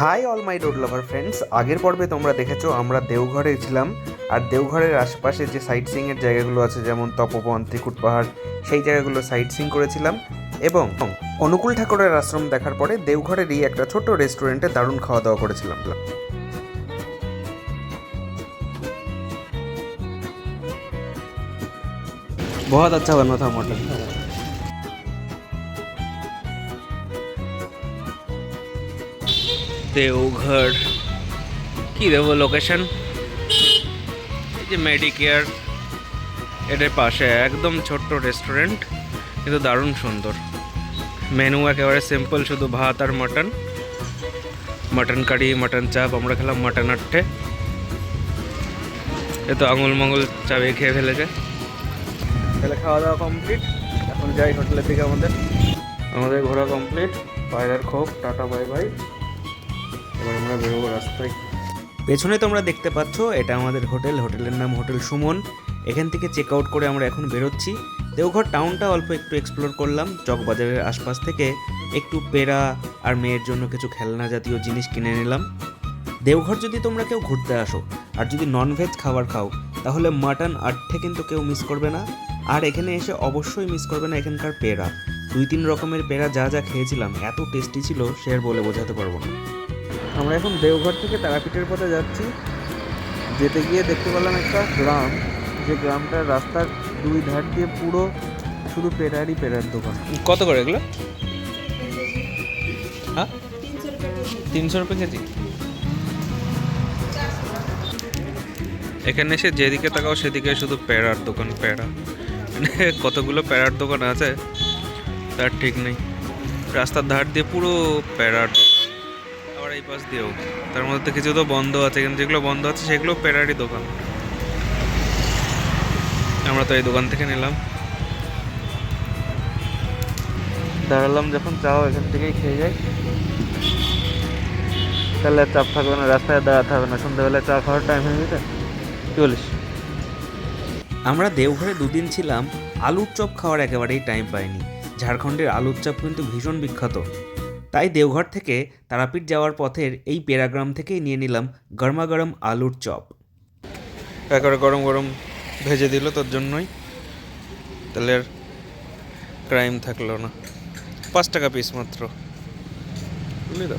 Hi all my road lover friends আগের পর্বে তোমরা দেখেছ, আমরা দেওঘরে ছিলাম, আর দেওঘরের আশেপাশে যে সাইট সিং এর জায়গাগুলো আছে, যেমন তপবন, ত্রিকুট পাহাড়, সেই জায়গাগুলো সাইট সিং করেছিলাম। এবং অনুকূল ঠাকুরের আশ্রম দেখার পরে দেওঘরেরই একটা ছোট্ট রেস্টুরেন্টে দারুণ খাওয়া দাওয়া করেছিলাম। बहुत अच्छा बना था मटन দেওঘর কি দেবো লোকেশন এই যে মেডিকেয়ার এটার পাশে একদম ছোট্ট রেস্টুরেন্ট কিন্তু দারুণ সুন্দর মেনু একেবারে সিম্পল শুধু ভাত আর mutton mutton curry mutton chop আমরা খেলাম মাটন আটটে এ তো আঙুল মাঙুল চাবি খেয়ে ফেলেছে তাহলে খাওয়া দাওয়া কমপ্লিট। এখন যাই হোটেলের দিকে আমাদের। আমাদের ঘোরা কমপ্লিট। পায়রার খোপ, টাটা, বাই বাই। এবার আমরা বেরোবো রাস্তায়। পেছনে তোমরা দেখতে পাচ্ছ, এটা আমাদের হোটেল। হোটেলের নাম হোটেল সুমন। এখান থেকে চেক আউট করে আমরা এখন বেরোচ্ছি। দেওঘর টাউনটা অল্প একটু এক্সপ্লোর করলাম। চকবাজারের আশপাশ থেকে একটু পেড়া আর মেয়ের জন্য কিছু খেলনা জাতীয় জিনিস কিনে নিলাম। দেওঘর যদি তোমরা কেউ ঘুরতে আসো, আর যদি ননভেজ খাবার খাও, তাহলে মাটন আটঠে কিন্তু কেউ মিস করবে না। আর এখানে এসে অবশ্যই মিস করবে না এখানকার পেড়া। দুই তিন রকমের পেড়া যা যা খেয়েছিলাম, এত টেস্টি ছিল, সে আর বলে বোঝাতে পারব না। আমরা এখন দেওঘর থেকে তারাপীঠের পথে যাচ্ছি। যেতে গিয়ে দেখতে পেলাম একটা গ্রাম। যে গ্রামটার রাস্তার দুই ধার দিয়ে পুরো শুধু পেরারই পেরার দোকান। কত করে এগুলো? হ্যাঁ? তিনশো রুপে কেজি। এখানে এসে যেদিকে তাকাও সেদিকে শুধু প্যারার দোকান প্যারা মানে কতগুলো প্যারার দোকান আছে, তার ঠিক নেই। রাস্তার ধার দিয়ে পুরো প্যারার দোকান। আবার এই পাশ দিয়েও। তার মধ্যে কিছু তো বন্ধ আছে, কিন্তু যেগুলো বন্ধ আছে সেগুলো প্যারারই দোকান। আমরা তো এই দোকান থেকে নিলাম। দাঁড়ালাম যখন চাও এখান থেকেই খেয়ে যাই। তাহলে চাপ থাকবে না, রাস্তায় দাঁড়াতে হবে না। সন্ধ্যাবেলায় চা খাওয়ার টাইম হয়ে গেছে। কি বলিস আমরা দেওঘরে দুদিন ছিলাম আলুর চপ খাওয়ার একেবারেই টাইম পাইনি ঝাড়খণ্ডের আলুর চপ কিন্তু ভীষণ বিখ্যাত। তাই দেওঘর থেকে তারাপীঠ যাওয়ার পথের এই পেরাগ্রাম থেকেই নিয়ে নিলাম গরমা গরম আলুর চপ। একেবারে গরম গরম ভেজে দিল তোর জন্যই তাহলে আর ক্রাইম থাকল না। পাঁচ টাকা পিস মাত্র। বুঝলি তো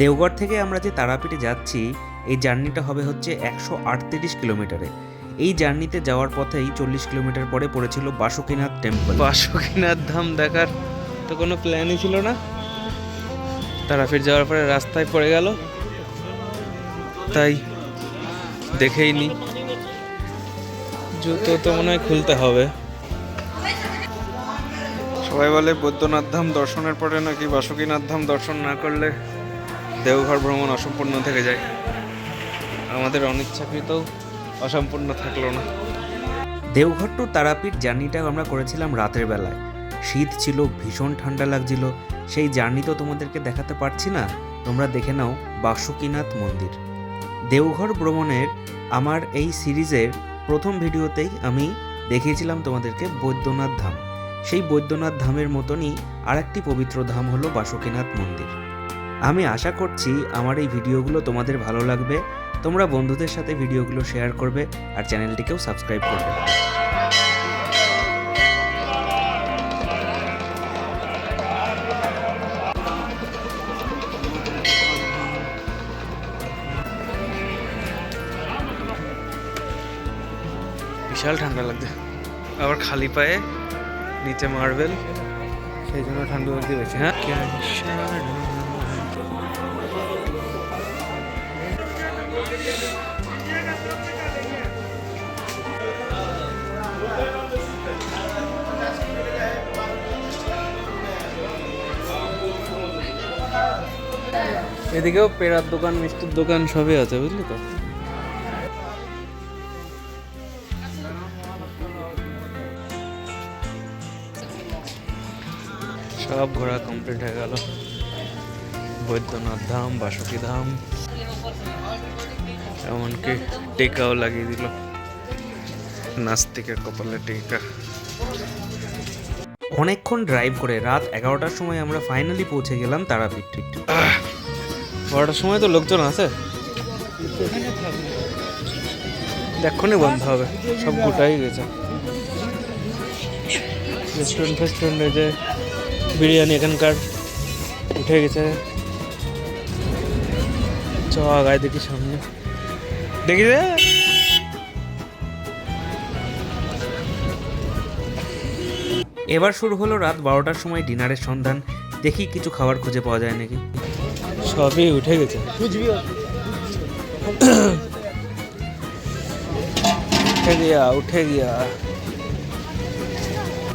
দেওঘর থেকে আমরা যে তারাপীঠে যাচ্ছি এই জার্নিটা হবে হচ্ছে একশো আটত্রিশ কিলোমিটারে। এই জার্নিতে যাওয়ার পথেই চল্লিশ কিলোমিটার পরে পড়েছিল বাসুকিনাথ টেম্পল। বাসুকিনাথ ধাম দেখার তো কোনো প্ল্যানই ছিল না। তারাপীঠ যাওয়ার পরে রাস্তায় পড়ে গেল। তাই দেখেই নি। জুতো তো মনে হয় খুলতে হবে। সবাই বলে বৈদ্যনাথ ধাম দর্শনের পরে নাকি বাসুকিনাথ ধাম দর্শন না করলে দেওঘর ভ্রমণ অসম্পূর্ণ থেকে যায়। আমাদের অনিচ্ছাকৃতও অসম্পূর্ণ থাকল না। দেওঘর টু তারাপীঠ জার্নিটা আমরা করেছিলাম রাতের বেলায়। শীত ছিল, ভীষণ ঠান্ডা লাগছিল। সেই জার্নি তো তোমাদেরকে দেখাতে পারছি না। তোমরা দেখে নাও বাসুকিনাথ মন্দির। দেওঘর ভ্রমণের আমার এই সিরিজের প্রথম ভিডিওতেই আমি দেখিয়েছিলাম তোমাদেরকে বৈদ্যনাথ ধাম। সেই বৈদ্যনাথ ধামের মতনই আরেকটি পবিত্র ধাম হলো বাসুকিনাথ মন্দির। আমি আশা করছি আমার এই ভিডিওগুলো তোমাদের ভালো লাগবে। তোমরা বন্ধুদের সাথে ভিডিওগুলো শেয়ার করবে আর চ্যানেলটিকেও সাবস্ক্রাইব করবে। বিশাল ঠান্ডা লাগছে। আবার খালি পায়ে নিচে মার্বেল সেই জন্য ঠান্ডা লাগছে বেশি হ্যাঁ? এদিকেও পেড়ার দোকান, মিষ্টির দোকান সবই আছে, বুঝলি তো? সব ঘোরা কমপ্লিট হয়ে গেল। বৈদ্যনাথ ধাম, বাসুকি ধাম। এমনকি টিকাও লাগিয়ে দিল। নাস্তিকের কপালে টিকা। অনেকক্ষণ ড্রাইভ করে রাত এগারোটার সময় আমরা ফাইনালি পৌঁছে গেলাম তারাপীঠ বারোটার সময় তো লোকজন আছে এক্ষুনি বন্ধ হবে সব গোটাই গেছে। রেস্টুরেন্ট ফেস্টুরেন্টে যে বিরিয়ানি এখানকার উঠে গেছে। চ আগায় দেখি সামনে। দেখি রে এবার শুরু হলো রাত বারোটার সময় ডিনারের সন্ধান। দেখি কিছু খাবার খুঁজে পাওয়া যায় নাকি? সবই উঠে গেছে। উঠে গিয়া উঠে গিয়া।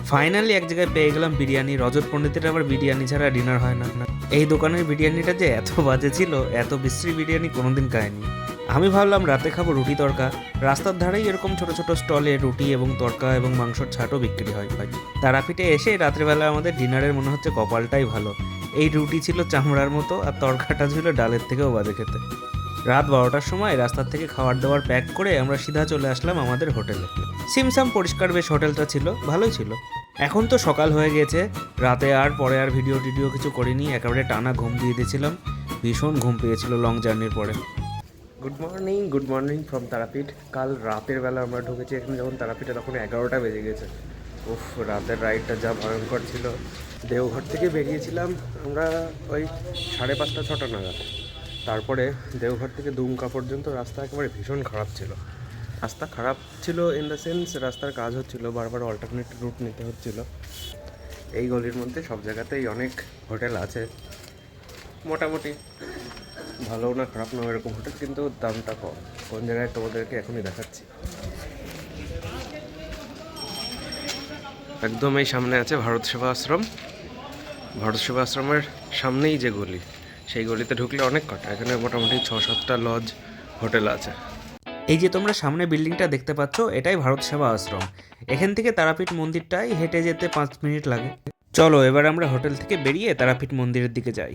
ফাইনালি এক জায়গায় পেয়ে গেলাম বিরিয়ানি। রজত পণ্ডিতের আবার বিরিয়ানি ছাড়া ডিনার হয় না। না এই দোকানের বিরিয়ানিটা যে এত বাজে ছিল এত বিশ্রী বিরিয়ানি কোনোদিন খায়নি আমি ভাবলাম রাতে খাব রুটি তরকা। রাস্তার ধারেই এরকম ছোট ছোট স্টলে রুটি এবং তরকা এবং মাংসর ছাটও বিক্রি হয়। হয় তারাপীঠে এসে রাত্রেবেলা আমাদের ডিনারের মনে হচ্ছে কপালটাই ভালো। এই রুটি ছিল চামড়ার মতো আর তরকাটা ছিল ডালের থেকেও বাজে খেতে। রাত বারোটার সময় রাস্তার থেকে খাবার দাবার প্যাক করে আমরা সিধা চলে আসলাম আমাদের হোটেলে। সিমসাম পরিষ্কার বেশ হোটেলটা ছিল, ভালোই ছিল। এখন তো সকাল হয়ে গেছে, রাতে আর পরে আর ভিডিও টিডিও কিছু করিনি, একেবারে টানা ঘুম দিয়ে দিয়েছিলাম। ভীষণ ঘুম পেয়েছিল লং জার্নির পরে। Good morning good morning from Tarapith কাল রাতের বেলা আমরা ঢুকেছি, এখানে যখন তারাপীঠে তখন এগারোটা বেজে গেছে। উফ, রাতের রাইডটা যা ভয়ঙ্কর ছিল। দেওঘর থেকে বেরিয়েছিলাম আমরা ওই সাড়ে পাঁচটা, ছটা নাগাদ। তারপরে দেওঘর থেকে দুমকা পর্যন্ত রাস্তা একেবারে ভীষণ খারাপ ছিল। রাস্তা খারাপ ছিল ইন দ্য সেন্স রাস্তার কাজ হচ্ছিল, বারবার অল্টারনেট রুট নিতে হচ্ছিল। এই গলির মধ্যে সব জায়গাতেই অনেক হোটেল আছে। মোটামুটি ভালো না খারাপ না এরকম হোটেল কিন্তু দামটা কম। কোন জায়গায় তোমাদেরকে এখনই দেখাচ্ছি। একদম এই সামনে আছে ভারত সেবা আশ্রম ভারত সেবা আশ্রমের সামনেই যে গলি, সেই গলিতে ঢুকলে অনেক কটা। এখানে মোটামুটি ছ সাতটা লজ হোটেল আছে। এই যে তোমরা সামনে বিল্ডিংটা দেখতে পাচ্ছ, এটাই ভারত সেবা আশ্রম এখান থেকে তারাপীঠ মন্দিরটাই হেঁটে যেতে পাঁচ মিনিট লাগে। চলো, এবার আমরা হোটেল থেকে বেরিয়ে তারাপীঠ মন্দিরের দিকে যাই।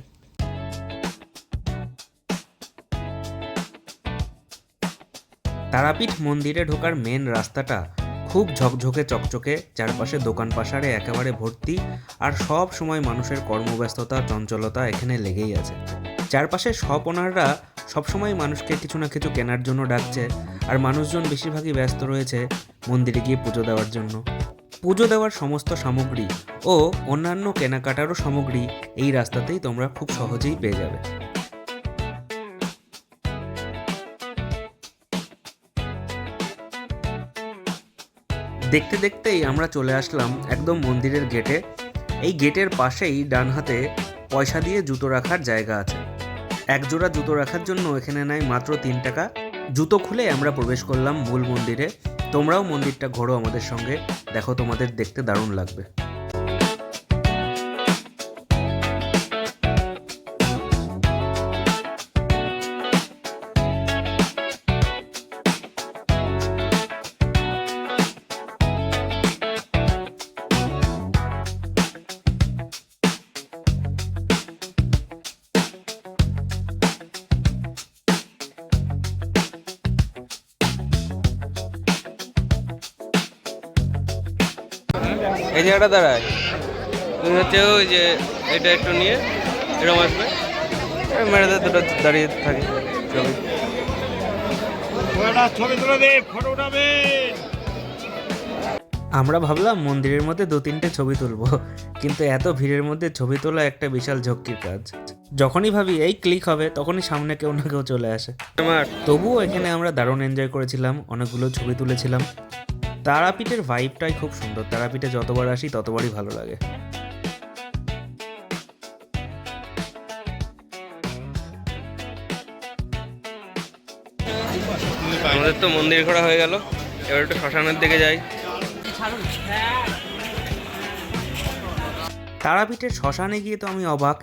তারাপীঠ মন্দিরে ঢোকার মেন রাস্তাটা খুব ঝকঝকে চকচকে, চারপাশে দোকান পাশারে একেবারে ভর্তি আর সব সময় মানুষের কর্মব্যস্ততা, চঞ্চলতা এখানে লেগেই আছে। চারপাশে সব ওনাররা সবসময় মানুষকে কিছু না কিছু কেনার জন্য ডাকছে আর মানুষজন বেশিরভাগই ব্যস্ত রয়েছে মন্দিরে গিয়ে পুজো দেওয়ার জন্য। পুজো দেওয়ার সমস্ত সামগ্রী ও অন্যান্য কেনাকাটারও সামগ্রী এই রাস্তাতেই তোমরা খুব সহজেই পেয়ে যাবে। দেখতে দেখতেই আমরা চলে আসলাম একদম মন্দিরের গেটে। এই গেটের পাশেই ডান হাতে পয়সা দিয়ে জুতো রাখার জায়গা আছে। এক জোড়া জুতো রাখার জন্য এখানে নেয় মাত্র তিন টাকা। জুতো খুলে আমরা প্রবেশ করলাম মূল মন্দিরে। তোমরাও মন্দিরটা ঘোরো আমাদের সঙ্গে। দেখো তোমাদের দেখতে দারুণ লাগবে। এই জায়গাটা দাঁড়ায়। তুমি হচ্ছে ওই যে এটা একটু নিয়ে এরকম আসবে। মেয়েদের দুটো দাঁড়িয়ে থাকে। ছবি ছবি তুলে দে ফটো উঠাবে। আমরা ভাবলাম মন্দিরের মধ্যে দু তিনটে ছবি তুলবো কিন্তু এত ভিড়ের মধ্যে ছবি তোলা একটা বিশাল ঝক্কির কাজ। যখনই ভাবি এই ক্লিক হবে তখনই সামনে কেউ না কেউ চলে আসে। আমার তবুও এখানে আমরা দারুণ এনজয় করেছিলাম অনেকগুলো ছবি তুলেছিলাম। তারাপীঠের ভাইবটাই খুব সুন্দর। তারাপীঠে যতবার আসি ততবারই ভালো লাগে। আমাদের তো মন্দির ঘোরা হয়ে গেল। এবার একটু শ্মশানের দিকে যাই। তারাপীঠের শ্মশানে গিয়ে তো আমি অবাক।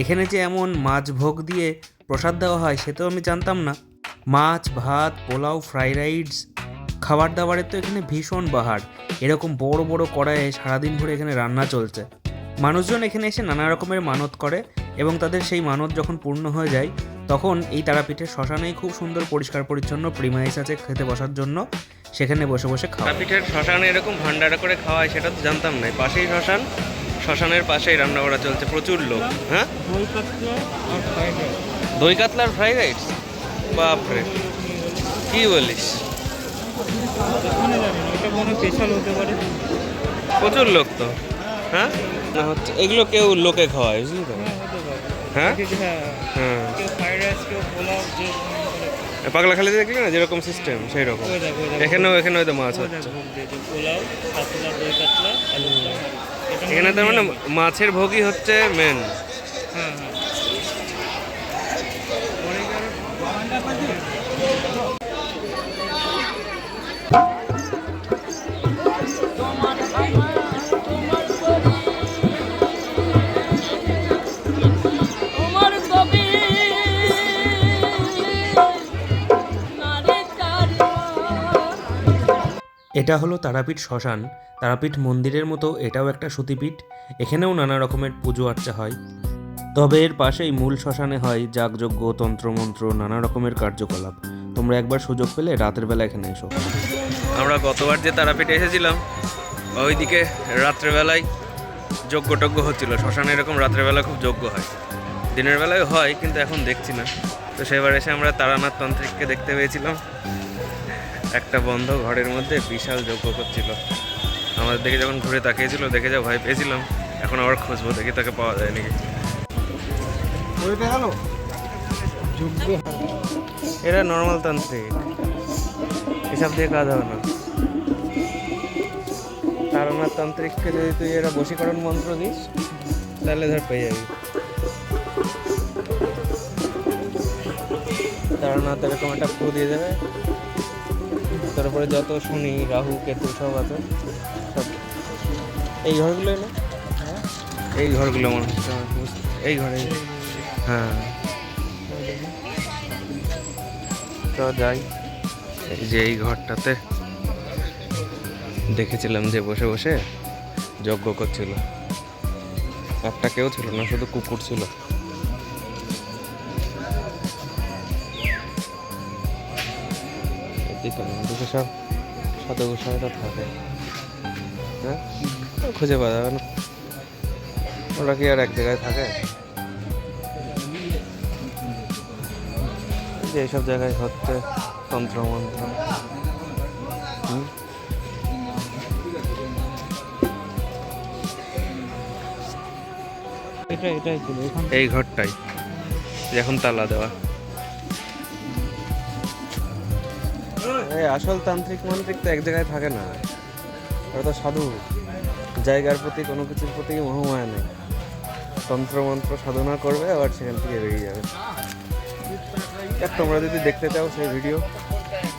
এখানে যে এমন মাছ ভোগ দিয়ে প্রসাদ দেওয়া হয় সে তো আমি জানতাম না। মাছ ভাত পোলাও ফ্রাইড রাইস খাবার দাবারের তো এখানে ভীষণ বাহার। এরকম বড় বড় কড়াইয়ে সারাদিন ধরে এখানে রান্না চলছে। মানুষজন এখানে এসে নানা রকমের মানত করে এবং তাদের সেই মানত যখন পূর্ণ হয়ে যায় তখন এই তারাপীঠের শ্মশানেই খুব সুন্দর পরিষ্কার পরিচ্ছন্ন প্রিমাইস আছে খেতে বসার জন্য। সেখানে বসে বসে খাওয়া। পিঠের শ্মশানে এরকম ভান্ডারা করে খাওয়ায় সেটা তো জানতাম না। পাশেই শ্মশান শ্মশানের পাশেই রান্না করা চলছে প্রচুর লোক। হ্যাঁ? দই কাতলার ফ্রাইড রাইস? বাপরে। কি বলিস? স্পেশাল হতে পারে প্রচুর লোক তো। হ্যাঁ? না হচ্ছে এগুলো কেউ লোকে খাওয়ায় বুঝলি তো? হ্যাঁ হ্যাঁ? হ্যাঁ কেউ ফ্রাইড রাইস কেউ পোলাও যে পাগলা খালি দেখলি না যেরকম সিস্টেম সেই রকম এখানেও এখানে হয়তো মাছ হচ্ছে। এখানে তার মানে মাছের ভোগই হচ্ছে মেন হ্যাঁ। এটা হলো তারাপীঠ শ্মশান। তারাপীঠ মন্দিরের মতো এটাও একটা সতীপীঠ। এখানেও নানা রকমের পুজো আর্চা হয়। তবে এর পাশেই মূল শ্মশানে হয় যাগযজ্ঞ তন্ত্রমন্ত্র নানা রকমের কার্যকলাপ। তোমরা একবার সুযোগ পেলে রাতের বেলা এখানে এসো। আমরা গতবার যে তারাপীঠে এসেছিলাম ওইদিকে রাত্রেবেলায় যজ্ঞ টজ্ঞ হচ্ছিল। শ্মশানে এরকম রাত্রেবেলা খুব যজ্ঞ হয়। দিনের বেলায় হয়, কিন্তু এখন দেখছি না। তো সেবার এসে আমরা তারানাথ তান্ত্রিককে দেখতে পেয়েছিলাম। একটা বন্ধ ঘরের মধ্যে বিশাল যজ্ঞ করছিল। আমাদের দেখে যখন ঘুরে তাকিয়েছিল, দেখে যা ভয় পেয়েছিলাম। এখন আবার খুঁজবো, দেখি তাকে পাওয়া যায় নাকি। এরা নর্মাল তান্ত্রিক। এসব দিয়ে কাজ হবে না। তারানাথ তান্ত্রিককে যদি তুই এরা বশীকরণ মন্ত্র দিস তাহলে ধর পেয়ে যাবি। তারানাথ এরকম একটা ফু দিয়ে দেবে। তারপরে যত শুনি রাহু কেতু সব আছে সব। এই ঘরগুলো না এই ঘরগুলো মনে হচ্ছে এই ঘরে। হ্যাঁ। তো যাই। এই যে এই ঘরটাতে দেখেছিলাম যে বসে বসে যজ্ঞ করছিল। একটা কেউ ছিল না, শুধু কুকুর ছিল। সব সাধু গোসাইরা থাকে। হ্যাঁ? খুঁজে পাওয়া যাবে না। ওরা কি আর এক জায়গায় থাকে? যে এইসব জায়গায় হচ্ছে তন্ত্র মন্ত্র এটা এটাই ছিল এখান এই ঘরটাই এখন তালা দেওয়া। এই আসল তান্ত্রিক মান্ত্রিক তো এক জায়গায় থাকে না। ওরা তো সাধু। জায়গার প্রতি কোনো কিছুর প্রতি মোহমায়া নেই। তন্ত্র মন্ত্র সাধনা করবে আবার সেখান থেকে বেরিয়ে যাবে। দেখ তোমরা যদি দেখতে চাও সেই ভিডিও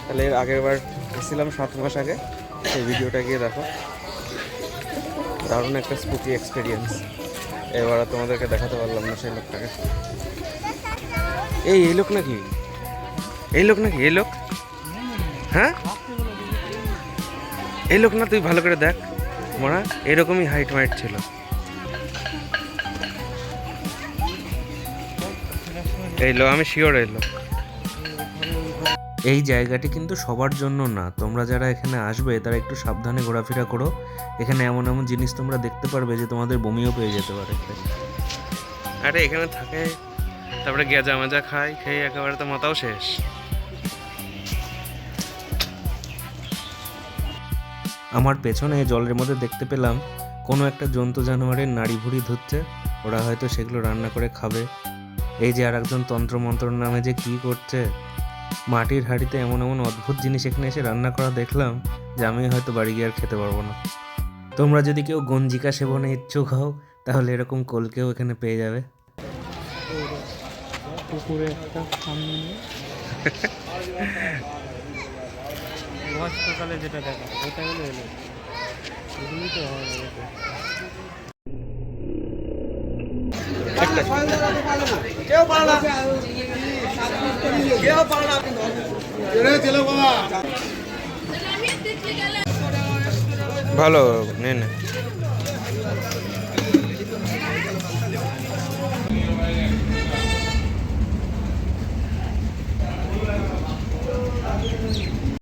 তাহলে এর আগের বার এসেছিলাম সাত মাস আগে সেই ভিডিওটা গিয়ে দেখো। দারুণ একটা স্পুকি এক্সপিরিয়েন্স এবার তোমাদেরকে দেখাতে পারলাম না সেই লোকটাকে। এই এই লোক নাকি? এই লোক নাকি? এই লোক? হ্যাঁ? এই লোক না, তুই ভালো করে দেখ। মরা, এরকমই হাইট মাইট ছিল। এই লোক আমি শিওর এই লোক এই জায়গাটি কিন্তু সবার জন্য না। তোমরা যারা এখানে আসবে তারা একটু সাবধানে ঘোরাফেরা করো। এখানে এমন এমন জিনিস তোমরা দেখতে পারবে যে তোমাদের বমিও পেয়ে যেতে পারে। আরে এখানে থাকে তারপরে গেজা মাজা খাই খেয়ে একেবারে তো মাথাও শেষ। আমার পেছনে জলের মধ্যে দেখতে পেলাম কোনো একটা জন্তু জানোয়ারের নাড়ি ভুড়ি ধুচ্ছে ওরা হয়তো সেগুলো রান্না করে খাবে। এই যে আর একজন তন্ত্রমন্ত্রর নামে যে কি করছে মাটির হাঁড়িতে এমন এমন অদ্ভুত জিনিস এখানে এসে রান্না করা দেখলাম যে আমি হয়তো বাড়ি গিয়ে আর খেতে পারব না। তোমরা যদি কেউ গঞ্জিকা সেবনে ইচ্ছুক হও তাহলে এরকম কলকেও এখানে পেয়ে যাবে। পুকুরে একটা সামনে যেটা দেখা ওটা হলো এলো। এগুলি তো হয় না। ভালো নে নে।